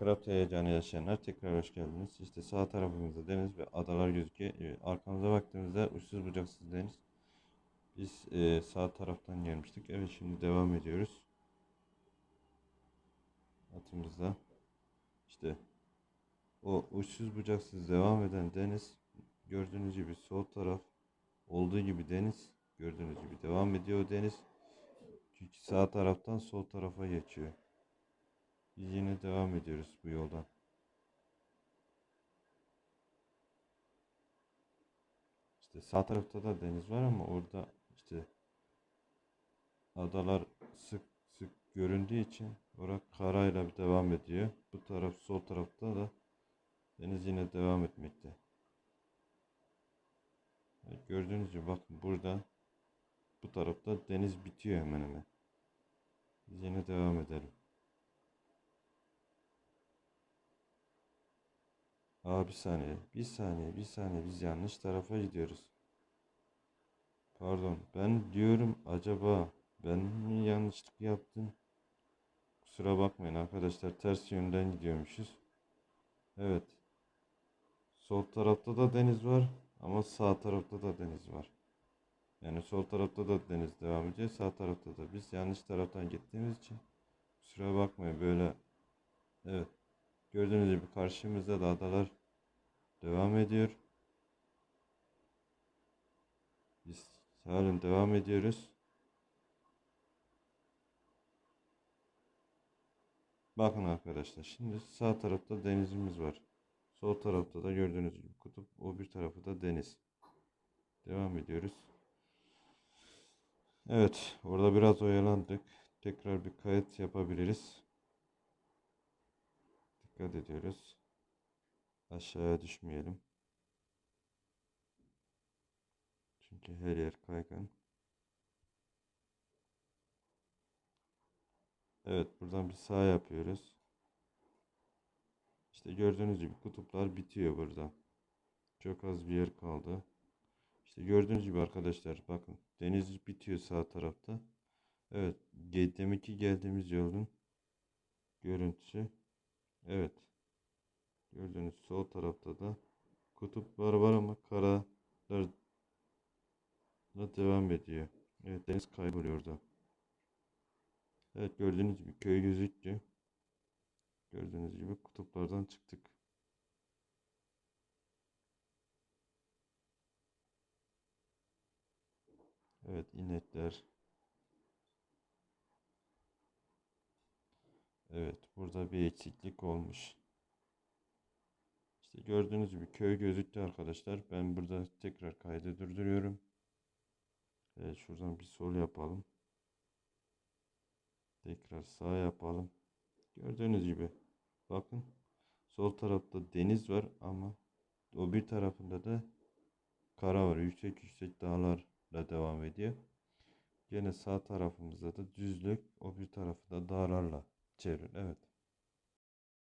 Krap heyecanı yaşayanlar tekrar hoş geldiniz. İşte sağ tarafımızda deniz ve adalar gözüküyor. Evet, arkamıza baktığımızda uçsuz bucaksız deniz. Biz e, sağ taraftan gelmiştik. Evet şimdi devam ediyoruz. Atımızda. İşte o uçsuz bucaksız devam eden deniz gördüğünüz gibi sol taraf olduğu gibi deniz gördüğünüz gibi devam ediyor deniz. Çünkü sağ taraftan sol tarafa geçiyor. Yine devam ediyoruz bu yoldan. İşte sağ tarafta da deniz var ama orada işte adalar sık sık göründüğü için orada karayla bir devam ediyor. Bu taraf sol tarafta da deniz yine devam etmekte. Gördüğünüz gibi bakın burada bu tarafta deniz bitiyor hemen hemen. Biz yine devam edelim. Aa bir saniye, bir saniye, bir saniye biz yanlış tarafa gidiyoruz. Pardon, ben diyorum acaba ben mi yanlışlık yaptım? Kusura bakmayın arkadaşlar ters yönden gidiyormuşuz. Evet. Sol tarafta da deniz var ama sağ tarafta da deniz var. Yani sol tarafta da deniz devam ediyor, sağ tarafta da. Biz yanlış taraftan gittiğimiz için kusura bakmayın böyle. Evet. Gördüğünüz gibi karşımızda da adalar devam ediyor. Biz halen devam ediyoruz. Bakın arkadaşlar şimdi sağ tarafta denizimiz var. Sol tarafta da gördüğünüz gibi kutup o bir tarafı da deniz. Devam ediyoruz. Evet orada biraz oyalandık. Tekrar bir kayıt yapabiliriz. Dikkat ediyoruz. Aşağıya düşmeyelim. Çünkü her yer kaygan. Evet buradan bir sağ yapıyoruz. İşte gördüğünüz gibi kutuplar bitiyor burada. Çok az bir yer kaldı. İşte gördüğünüz gibi arkadaşlar bakın deniz bitiyor sağ tarafta. Evet deminki geldiğimiz yolun görüntüsü. Evet. Gördüğünüz sol tarafta da kutuplar var ama karalar da devam ediyor. Evet deniz kayboluyor orada. Evet gördüğünüz gibi köy gözüktü. Gördüğünüz gibi kutuplardan çıktık. Evet inekler. Evet burada bir eksiklik olmuş. İşte gördüğünüz gibi köy gözüktü arkadaşlar. Ben burada tekrar kaydı durduruyorum. Evet şuradan bir sol yapalım. Tekrar sağ yapalım. Gördüğünüz gibi bakın sol tarafta deniz var ama o bir tarafında da kara var. Yüksek yüksek dağlarla devam ediyor. Yine sağ tarafımızda da düzlük o bir tarafı da dağlarla çevrili. Evet.